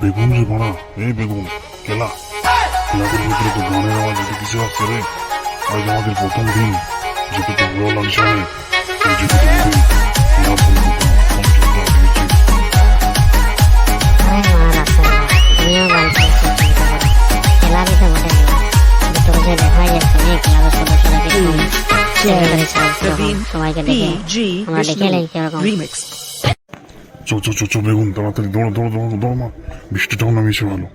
বেগুন রে বাড়া এই বেগুন কেলা। কেলাদের ভিতরে তো গানের আওয়াজ এটা কিসে আসছে রে। আজ আমাদের প্রথম দিন যেতে তো ভালো লাগছে না তুই যেতে তো বলি না বলব ফোন চলতে আসবে আরে মহারাষ্ট্র তুমিও গান খেলছো চিন্তা করো ক্লাবই তো বটে গেলাম দুটো যে দেখাই যাচ্ছে এই ক্লাবের সদস্যরা কি কম সেক্রেটারি সাহেব কীরকম সবাইকে দেখে আমরা দেখে নেই কীরকম. চো চো চো চো বেগুন তাড়াতাড়ি দৌড়ো দৌড়ো দৌড়ো দৌড় মা। বৃষ্টিটাও নামিয়েছে ভালো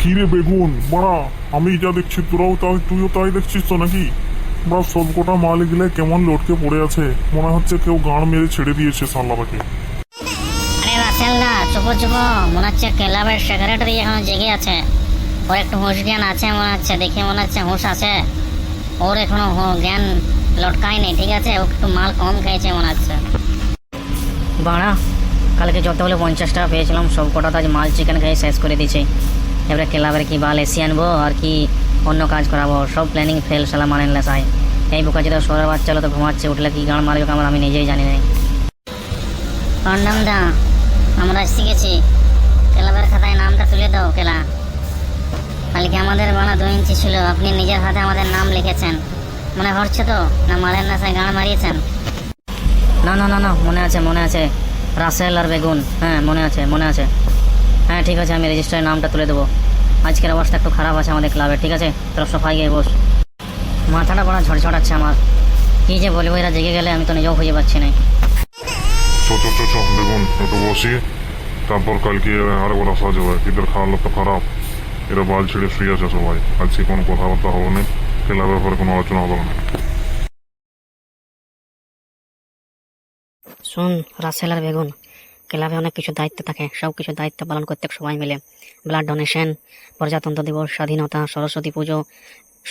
কি রে বেগুন? বাড়া আমি যা দেখছি তোরাও তাই তুইও তাই দেখছিস তো নাকি? বা সব কটা মাল গিলে কেমন লটকে পড়ে আছে। মনে হচ্ছে কেউ গাঁড় মেরে ছেড়ে দিয়েছে সাল্লাবাকে। আরে না চুপো চুপো। মনে হচ্ছে ক্লাবের সেক্রেটারি এখনও জেগে আছে। ওর একটু হুঁশ জ্ঞান আছে মনে হচ্ছে। দেখে মনে হচ্ছে হুঁশ আছে। ওর এখনও জ্ঞান লটকায় নেই ঠিক আছে? ও একটু মাল কম খেয়েছে মনে হচ্ছে। বাড়া কালকে যত হলে পঞ্চাশ টাকা পেয়েছিলাম সব কটা তো আজ মাল চিকেন খেয়ে শেষ করে দিয়েছি। এবারে ক্লাবের কি বাল এসি আনব আর কি অন্য কাজ করাবো? সব প্ল্যানিং ফেল সালা মানেন সাই এই বোকা যেটা শহরের বাচ্চা হলো তো ঘুমাচ্ছে উঠলে কি গান মারবে আমার আমি নিজেই জানি না। কন্ডম দা আমরা শিখেছি। ক্লাবের খাতায় নামটা তুলে দাও কেলা। কালকে আমাদের বানা দু ইঞ্চি ছিল আপনি নিজের হাতে আমাদের নাম লিখেছেন। মনে হচ্ছে তো? না মালের নাশায় গান মারিয়েছেন? না না না না মনে আছে মনে আছে। রাসেল আর বেগুন হ্যাঁ মনে আছে মনে আছে। হ্যাঁ ঠিক আছে আমি রেজিস্টারের নামটা তুলে দেবো। আজকের অবস্থা একটু খারাপ আছে আমাদের ক্লাবে ঠিক আছে? তোর সফাই গিয়ে বস। মাথাটা বড় ঝড়ঝড়াচ্ছে আমার। কি যে বলব এরা জেগে গেলে আমি তো নিজেও খুঁজে পাচ্ছি না। চো চো চো চো বেগুন একটু বসি। তারপর কালকে আরেকবার আসা যাবে এদের খাওয়ার লোক তো খারাপ। এরা বাল ছেড়ে শুয়ে আছে সবাই। আজকে কোনো কথাবার্তা হবে না? খেলার ব্যাপারে কোনো আলোচনা হবে না। শোন, রাসেল আর বেগুন ক্লাবে অনেক কিছু দায়িত্ব থাকে, সব কিছু দায়িত্ব পালন করতে সবাই মিলে। ব্লাড ডোনেশন, প্রজাতন্ত্র দিবস, স্বাধীনতা, সরস্বতী পুজো,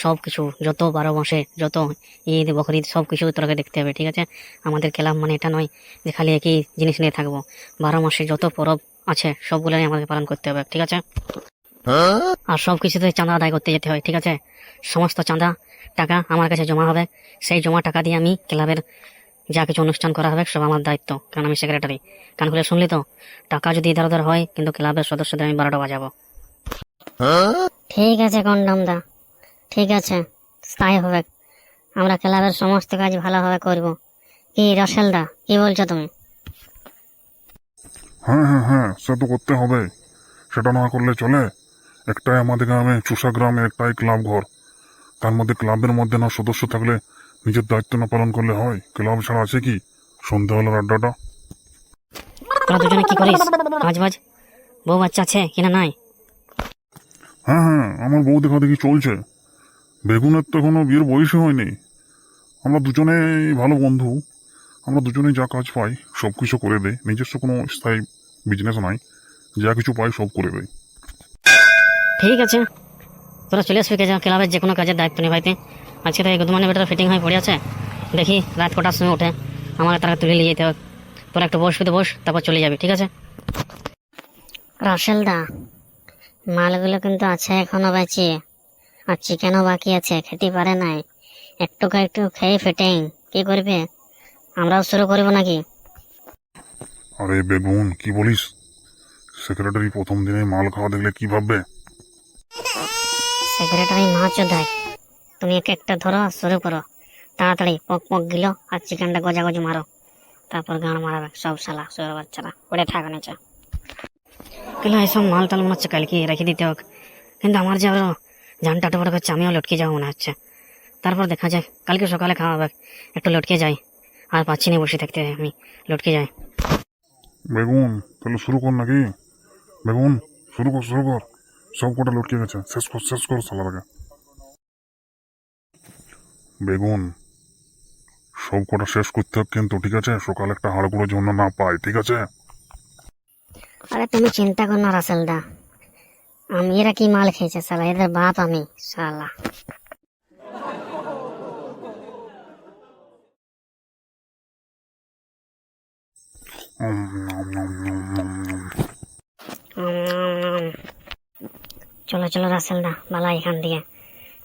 সব কিছু, যত বারো মাসে, যত ঈদ বকরিদ সব কিছু তোকে দেখতে হবে, ঠিক আছে? আমাদের ক্লাব মানে এটা নয় যে খালি একই জিনিস নিয়ে থাকব। বারো মাসে যত পরব আছে, সবগুলোই আমাদের পালন করতে হবে, ঠিক আছে? আর সব কিছুতে চাঁদা আদায় করতে যেতে হয় ঠিক আছে? সমস্ত চাঁদা টাকা আমার কাছে জমা হবে। সেই জমা টাকা দিয়ে আমি ক্লাবের যা কিছু অনুষ্ঠান করা হবে সব আমার দায়িত্ব কারণ আমি সেক্রেটারি কান খুলে শুনলি তো? টাকা যদি ইধার উধার হয় কিন্তু ক্লাবের সদস্যদের আমি বারোটা বাজাবো। ঠিক আছে কন্ডম দা। ঠিক আছে তাই হবে। আমরা ক্লাবের সমস্ত কাজ ভালোভাবে করব। কি রসেল দা কি বলছো তুমি? হ্যাঁ হ্যাঁ হ্যাঁ সে তো করতে হবে। সেটা না করলে চলে। একটাই আমাদের গ্রামে চুষা গ্রামে একটাই ক্লাব ঘর। তার মধ্যে ক্লাবের মধ্যে না সদস্য থাকলে নিজের দায়িত্ব না পালন করলে হয়। ক্লাব ছাড়া আছে কি? সন্ধ্যাবেলার আড্ডাটা। তোরা দুজনে কি করিস? কাজ বাজ। বউ বাচ্চা আছে কিনা নাই? হ্যাঁ হ্যাঁ আমার বউ দেখা দেখি চলছে। বেগুনের তো এখনও বিয়ের বয়সই হয়নি। আমরা দুজনেই ভালো বন্ধু। আমরা দুজনেই যা কাজ পাই সব কিছু করে দেয় নিজস্ব কোনো স্থায়ী বিজনেস নাই। যা কিছু পাই সব করে দেয় ঠিক আছে। তোরা চলে আসবি যা ক্লাবের যে কোনো কাজের দায়িত্ব নিভাইতে। আজকে তো এই গুদমানি বেটার ফিটিং হয়ে পড়ে আছে। দেখি রাত কটার সময় উঠে আমাকে তারা তুলে নিয়ে যেতে হবে। তোরা একটু বস তো বস তারপর চলে যাবি ঠিক আছে? রসেল দা মালগুলো কিন্তু আছে এখনও বাঁচিয়ে আর চিকেনও বাকি আছে? খেতে পারে নাই। একটু একটু খেয়ে ফেটেং। কি করবে? আমরাও শুরু করব নাকি? আরে বেগুন কি বলিস? সেক্রেটারি প্রথম দিনে মাল খাওয়া দেখলে কি ভাববে? সেক্রেটারি দেয় তুমি এক একটা ধরো আর শুরু করো। তাড়াতাড়ি পক পক গিল আর চিকেনটা গজাগজি মারো। তারপর গান মারাবে সব শালা শুয়ে বাচ্চারা। পড়ে থাকো নিচে। কেলা এসব মাল টাল মনে হচ্ছে কালকে রেখে দিতে হোক। কিন্তু আমার যে আরও জানটা টপর করছে, আমিও লটকে যাব মনে হচ্ছে। তারপর দেখা যায় কালকে সকালে খাওয়া একটু লটকে যাই। আর পাচ্ছি না বসে থাকতে, আমি লটকে যাই। বেগুন তাহলে শুরু কর নাকি? বেগুন শুরু কর শুরু কর। সব কটা লটকে গেছে। শেষ কর শেষ কর সালার বেগুন সব কটা শেষ করতে হবে কিন্তু ঠিক আছে? সকালে একটা হাড়গুলো জন্য না পাই ঠিক আছে? আরে তুমি চিন্তা করো না রাসেল দা আমি এরা কি মাল খেয়েছে শালা? এদের বাপ আমি শালা। উম, নম, নম, নম, নম, নম। উম, চলো চলো রাসেলদা বালা এখান দিয়ে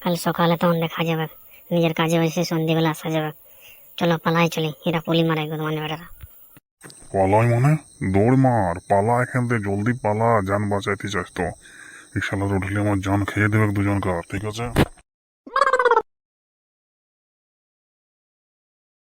কাল সকালে তখন দেখা যাবে। নিজের কাজে হয়েছে সন্ধ্যেবেলা আসা যাবে। চলো, পালাই চলি। এরা পলি মারে গুদমান বেটারা। পালাই মানে? দৌড় মার। পালা এখান থেকে, জলদি পালা। যান বাঁচাইতে চাস তো। এই শালা উঠলে আমার জান খেয়ে দেবে দুজনকার, ঠিক আছে?